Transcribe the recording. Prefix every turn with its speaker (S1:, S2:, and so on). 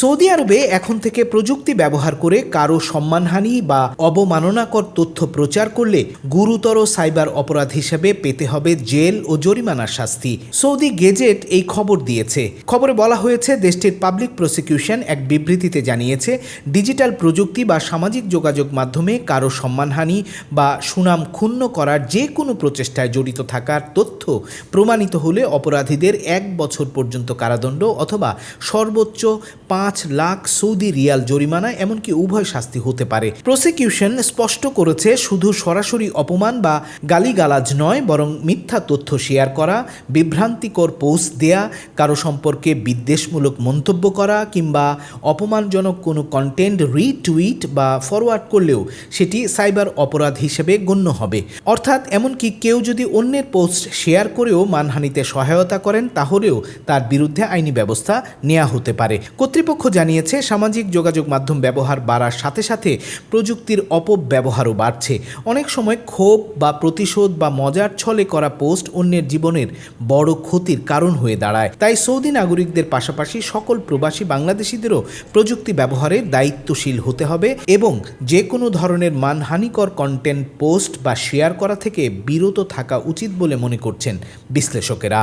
S1: Saudi আরবে এখন থেকে প্রযুক্তি ব্যবহার করে কারও সম্মানহানি বা অবমাননাকর তথ্য প্রচার করলে গুরুতর সাইবার অপরাধ হিসেবে পেতে হবে জেল ও জরিমানার শাস্তি। সৌদি গেজেট এই খবর দিয়েছে। খবরে বলা হয়েছে, দেশটির পাবলিক প্রসিকিউশন এক বিবৃতিতে জানিয়েছে, ডিজিটাল প্রযুক্তি বা সামাজিক যোগাযোগ মাধ্যমে কারও সম্মানহানি বা সুনাম ক্ষুণ্ণ করার যে কোনো প্রচেষ্টায় জড়িত থাকার তথ্য প্রমাণিত হলে অপরাধীদের এক বছর পর্যন্ত কারাদণ্ড অথবা সর্বোচ্চ পাঁচ লাখ সৌদি রিয়াল জরিমানা এমনকি উভয় শাস্তি হতে পারে। প্রসিকিউশন স্পষ্ট করেছে, শুধু সরাসরি অপমান বা গালিগালাজ নয়, বরং মিথ্যা তথ্য শেয়ার করা, বিভ্রান্তিকর পোস্ট দেয়া, কারও সম্পর্কে বিদ্বেষমূলক মন্তব্য করা, কিংবা অপমানজনক কোনো কন্টেন্ট রিটুইট বা ফরওয়ার্ড করলেও সেটি সাইবার অপরাধ হিসেবে গণ্য হবে। অর্থাৎ এমনকি কেউ যদি অন্যের পোস্ট শেয়ার করেও মানহানিতে সহায়তা করেন, তাহলেও তার বিরুদ্ধে আইনি ব্যবস্থা নেওয়া হতে পারে। কর্তৃপক্ষ জানিয়েছে, সামাজিক যোগাযোগ মাধ্যম ব্যবহার বাড়ার সাথে সাথে প্রযুক্তির অপব্যবহারও বাড়ছে। অনেক সময় ক্ষোভ বা প্রতিশোধ বা মজার ছলে করা পোস্ট অন্যের জীবনের বড় ক্ষতির কারণ হয়ে দাঁড়ায়। তাই সৌদি নাগরিকদের পাশাপাশি সকল প্রবাসী বাংলাদেশিদেরও প্রযুক্তি ব্যবহারে দায়িত্বশীল হতে হবে এবং যে কোনো ধরনের মানহানিকর কন্টেন্ট পোস্ট বা শেয়ার করা থেকে বিরত থাকা উচিত বলে মনে করছেন বিশ্লেষকেরা।